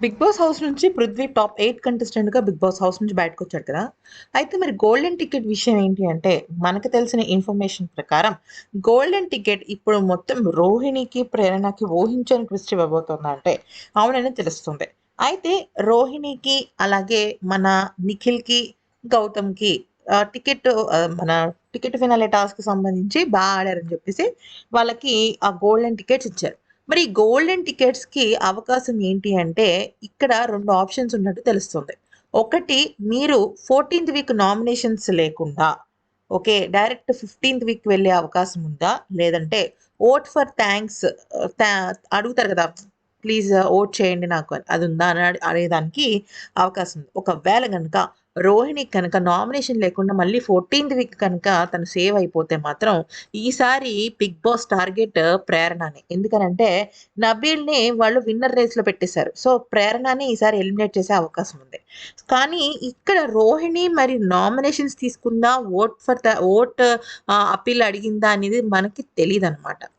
Big Boss house నుంచి Prithvi top eight కంటెస్టెంట్గా Bigg Boss house నుంచి బయటకు వచ్చాడు కదా. అయితే మరి గోల్డెన్ టికెట్ విషయం ఏంటి అంటే మనకు తెలిసిన ఇన్ఫర్మేషన్ ప్రకారం గోల్డెన్ టికెట్ ఇప్పుడు మొత్తం రోహిణికి ప్రేరణకి ఊహించని ట్విస్ట్ ఇవ్వబోతుందా అంటే అవునని తెలుస్తుంది. అయితే రోహిణికి అలాగే మన నిఖిల్కి గౌతమ్కి టికెట్ మన టికెట్ ఫినాలే టాస్క్ సంబంధించి బాగా ఆడారని చెప్పేసి వాళ్ళకి ఆ గోల్డెన్ టికెట్స్ ఇచ్చారు. మరి గోల్డెన్ టికెట్స్కి అవకాశం ఏంటి అంటే ఇక్కడ రెండు ఆప్షన్స్ ఉన్నట్టు తెలుస్తుంది. ఒకటి మీరు ఫోర్టీన్త్ వీక్ నామినేషన్స్ లేకుండా ఓకే డైరెక్ట్ ఫిఫ్టీన్త్ వీక్ వెళ్ళే అవకాశం ఉందా? లేదంటే ఓట్ ఫర్ థ్యాంక్స్ అడుగుతారు కదా ప్లీజ్ uh, ఓట్ చేయండి నాకు అది ఉందా అని అడి- అడిగేదానికి అవకాశం ఉంది. ఒకవేళ కనుక రోహిణి కనుక నామినేషన్ లేకుండా మళ్ళీ ఫోర్టీన్త్ వీక్ కనుక తను సేవ్ అయిపోతే మాత్రం ఈసారి బిగ్ బాస్ టార్గెట్ ప్రేరణనే. ఎందుకనంటే నబీల్ని వాళ్ళు విన్నర్ రేస్లో పెట్టేశారు. సో ప్రేరణని ఈసారి ఎలిమినేట్ చేసే అవకాశం ఉంది. కానీ ఇక్కడ రోహిణి మరి నామినేషన్స్ తీసుకుందా vote for the vote appeal అడిగిందా అనేది మనకి తెలియదు అనమాట